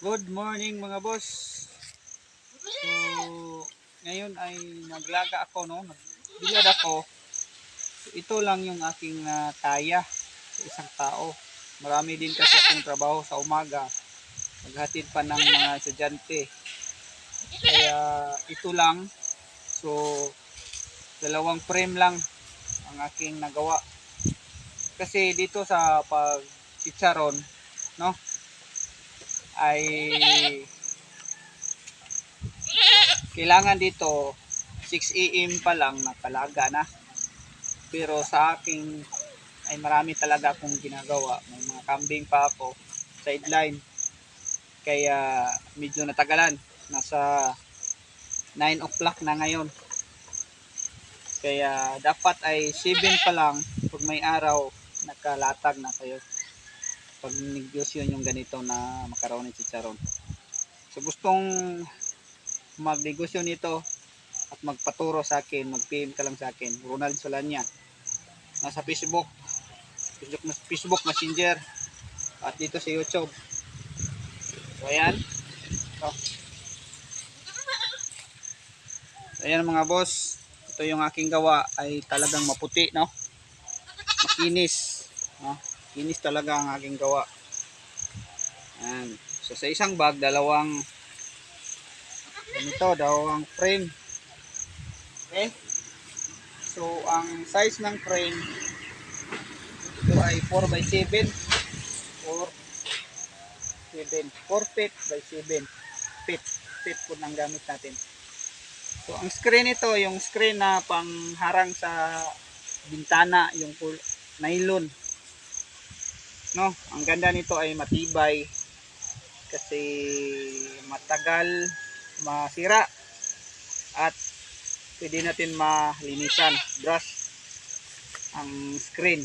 Good morning mga boss. So, ngayon ay naglaga ako no, nagbilad ako. So, ito lang yung aking ah, kaya sa isang tao. Marami din kasi akong trabaho sa umaga. Maghatid pa ng mga estudyante. Kaya ito lang. So, dalawang frame lang ang aking nagawa. Kasi dito sa pag chicharon, no? Ay kailangan dito 6 AM pa lang nakalaga na. Pero sa aking ay marami talaga akong ginagawa. May mga kambing pa ako sideline. Kaya medyo natagalan. Nasa 9 o'clock na ngayon. Kaya dapat ay 7 pa lang. Pag may araw nakalatag na kayo pag negosyo yung ganito na makaroni chicharon. So gustong magnegosyo nito at magpaturo sa akin, mag-PM ka lang sa akin. Ronald Solanya. Nasa Facebook. Facebook, Facebook Messenger. At dito sa YouTube. So ayan. So ayan mga boss. Ito yung aking gawa ay talagang maputi, no? Makinis. No? Kinis talaga ang aking gawa. Ayan. So sa isang bag, dalawang ganito, dalawang frame. Okay? So ang size ng frame ito ay 4 by 7 or 7 4 feet by 7 feet feet po ang gamit natin. So ang screen ito, yung screen na pangharang sa bintana, yung nylon no? Ang ganda nito ay matibay. Kasi matagal masira. At pwede natin malinisan brush ang screen.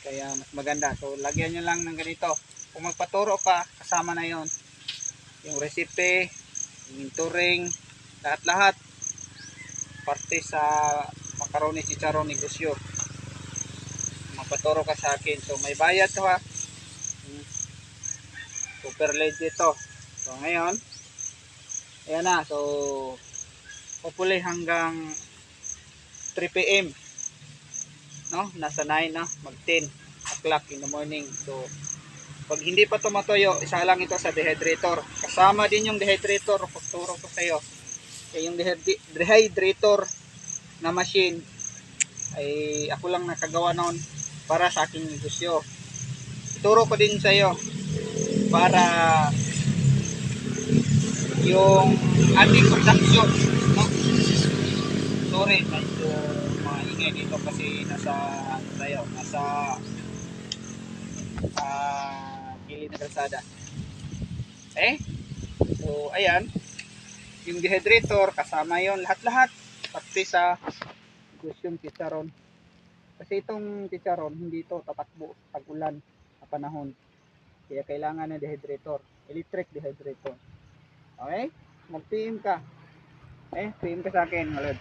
Kaya mas maganda. So lagyan nyo lang ng ganito. Kung magpaturo ka kasama na yon yung recipe yung turing lahat lahat parte sa macaroni chicharon negosyo. Magpaturo ka sa akin. So may bayad Hmm. Super legit to so ngayon ayan na. So hopefully hanggang 3 pm no? Nasa 9 na mag 10 o'clock in the morning. So pag hindi pa tumatoyo isa lang ito sa dehydrator. Kasama din yung dehydrator pagturo ko sa iyo eh, yung dehydrator na machine ay ako lang nakagawa noon para sa aking negosyo. Ituro ko din sa iyo para yung ating production no? sorry medyo maingay dito kasi nasa ano tayo nasa ah gilid na kalsada. Eh? So ayan. Yung dehydrator kasama yon lahat-lahat. Pati sa gusyong chicharon. Kasi itong chicharon hindi ito tatakbo pag ulan sa panahon kaya kailangan ng dehydrator. Electric dehydrator. Okay? Mag PM ka. Eh PM ka sa akin malad